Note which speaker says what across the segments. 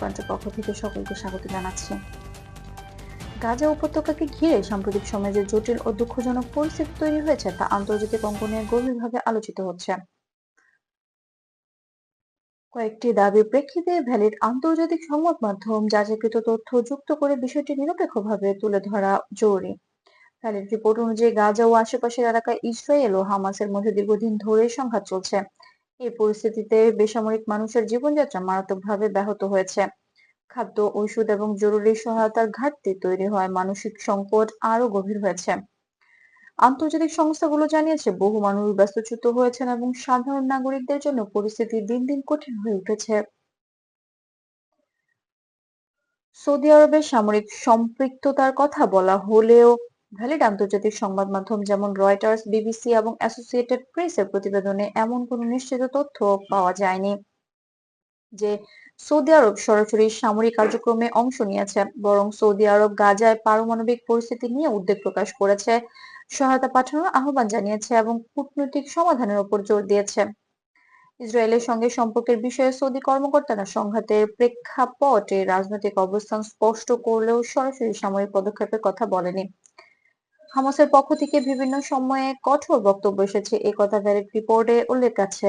Speaker 1: পয়েন্টের পক্ষ থেকে সকলকে স্বাগত জানাচ্ছি। গাজা উপত্যকাকে ঘিরে সাম্প্রতিক সময়ে যে জটিল ও দুঃখজনক পরিস্থিতি তৈরি হয়েছে, তা আন্তর্জাতিক অঙ্গনে গভীরভাবে আলোচিত হচ্ছে। কয়েকটি দাবির প্রেক্ষিতে ভ্যালিড আন্তর্জাতিক সংবাদ মাধ্যম যাচাইকৃত তথ্য যুক্ত করে বিষয়টি নিরপেক্ষভাবে তুলে ধরা জরুরি। ভ্যালিড রিপোর্ট অনুযায়ী গাজা ও আশেপাশের এলাকায় ইসরায়েল ও হামাসের মধ্যে দীর্ঘদিন ধরে সংঘাত চলছে। এই পরিস্থিতিতে বেসামরিক মানুষের জীবনযাত্রা মারাত্মকভাবে ব্যাহত হয়েছে। খাদ্য ঔষধ এবং জরুরি সহায়তার ঘাটতি তৈরি হয় মানসিক সংকট আরও গভীর হয়েছে। আন্তর্জাতিক সংস্থাগুলো জানিয়েছে, বহু মানুষ ব্যস্তচ্যুত হয়েছেন এবং সাধারণ নাগরিকদের জন্য পরিস্থিতি দিন দিন কঠিন হয়ে উঠেছে। সৌদি আরবের সামরিক সম্পৃক্ততার কথা বলা হলেও ভ্যালিড আন্তর্জাতিক সংবাদ মাধ্যম যেমন রয়টার্স বিবিসি এবং অ্যাসোসিয়েটেড প্রেসের প্রতিবেদনে এমন কোনো নিশ্চিত তথ্য পাওয়া যায়নি যে সৌদি আরব সরাসরি সামরিক কার্যক্রমে অংশ নিয়েছে, বরং সৌদি আরব গাজায় পারমাণবিক পরিস্থিতি নিয়ে উদ্বেগ প্রকাশ করেছে। সহায়তা পাঠানোর আহ্বান জানিয়েছে এবং কূটনৈতিক সমাধানের উপর জোর দিয়েছে। ইসরায়েলের সঙ্গে সম্পর্কের বিষয়ে সৌদি কর্মকর্তারা সংঘাতের প্রেক্ষাপটে রাজনৈতিক অবস্থান স্পষ্ট করলেও সরাসরি সামরিক পদক্ষেপের কথা বলেনি। হামাসের পক্ষ থেকে বিভিন্ন সময়ে কঠোর বক্তব্য এসেছে। এ কথা ভ্যালিড রিপোর্টে উল্লেখ আছে।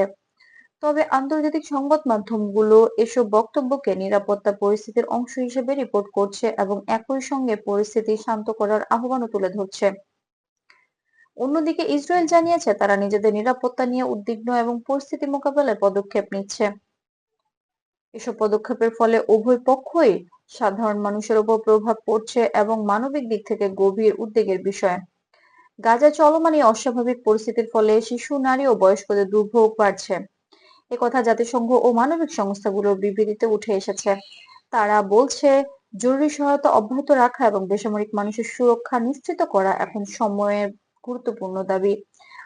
Speaker 1: তবে আন্তর্জাতিক সংবাদ মাধ্যমগুলো এসব বক্তব্যকে নিরাপত্তা পরিস্থিতির অংশ হিসেবে রিপোর্ট করছে এবং একই সঙ্গে পরিস্থিতি শান্ত করার আহ্বানও তুলে ধরছে। অন্যদিকে ইসরায়েল জানিয়েছে, তারা নিজেদের নিরাপত্তা নিয়ে উদ্বিগ্ন এবং পরিস্থিতি মোকাবেলায় পদক্ষেপ নিচ্ছে। এসব পদক্ষেপের ফলে উভয় পক্ষই সাধারণ মানুষের উপর প্রভাব পড়ছে এবং মানবিক দিক থেকে গভীর উদ্বেগের বিষয়। গাজা চলমান এই অস্বাভাবিক পরিস্থিতির ফলে শিশু, নারী ও বয়স্কদের দুর্ভোগ বাড়ছে। একথা জাতিসংঘ ও মানবিক সংস্থাগুলোর বিবৃতিতে উঠে এসেছে। তারা বলছে, জরুরি সহায়তা অব্যাহত রাখা এবং বেসামরিক মানুষের সুরক্ষা নিশ্চিত করা এখন সময়ের গুরুত্বপূর্ণ দাবি।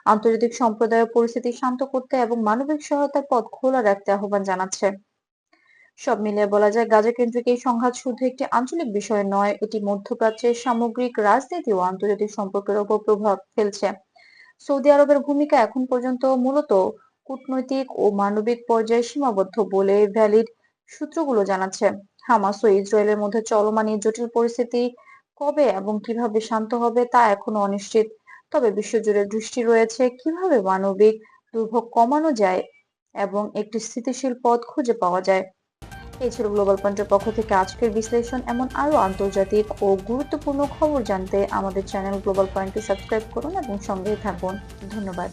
Speaker 1: আন্তর্জাতিক সম্প্রদায় পরিস্থিতি শান্ত করতে এবং মানবিক সহায়তার পথ খোলা রাখতে আহ্বান জানাচ্ছে। সব মিলিয়ে বলা যায় গাজা কেন্দ্রিক এই সংঘাত শুধু একটি আঞ্চলিক বিষয় নয়, এটি মধ্যপ্রাচ্যের সামগ্রিক রাজনীতি ও আন্তর্জাতিক সম্পর্কের উপর প্রভাব ফেলছে। সৌদি আরবের ভূমিকা এখন পর্যন্ত মূলত কূটনৈতিক ও মানবিক পর্যায়ে সীমাবদ্ধ বলে ভ্যালিড সূত্রগুলো জানাচ্ছে। হামাস ও ইসরায়েলের মধ্যে চলমান জটিল পরিস্থিতি কবে এবং কীভাবে শান্ত হবে তা এখনও অনিশ্চিত। তবে বিশ্বজুড়ে দৃষ্টি রয়েছে কীভাবে মানবিক দুর্ভোগ কমানো যায় এবং একটি স্থিতিশীল পথ খুঁজে পাওয়া যায়। এই ছিল গ্লোবাল পয়েন্টের পক্ষ থেকে আজকের বিশ্লেষণ। এমন আরও আন্তর্জাতিক ও গুরুত্বপূর্ণ খবর জানতে আমাদের চ্যানেল গ্লোবাল পয়েন্টকে সাবস্ক্রাইব করুন এবং সঙ্গেই থাকুন। ধন্যবাদ।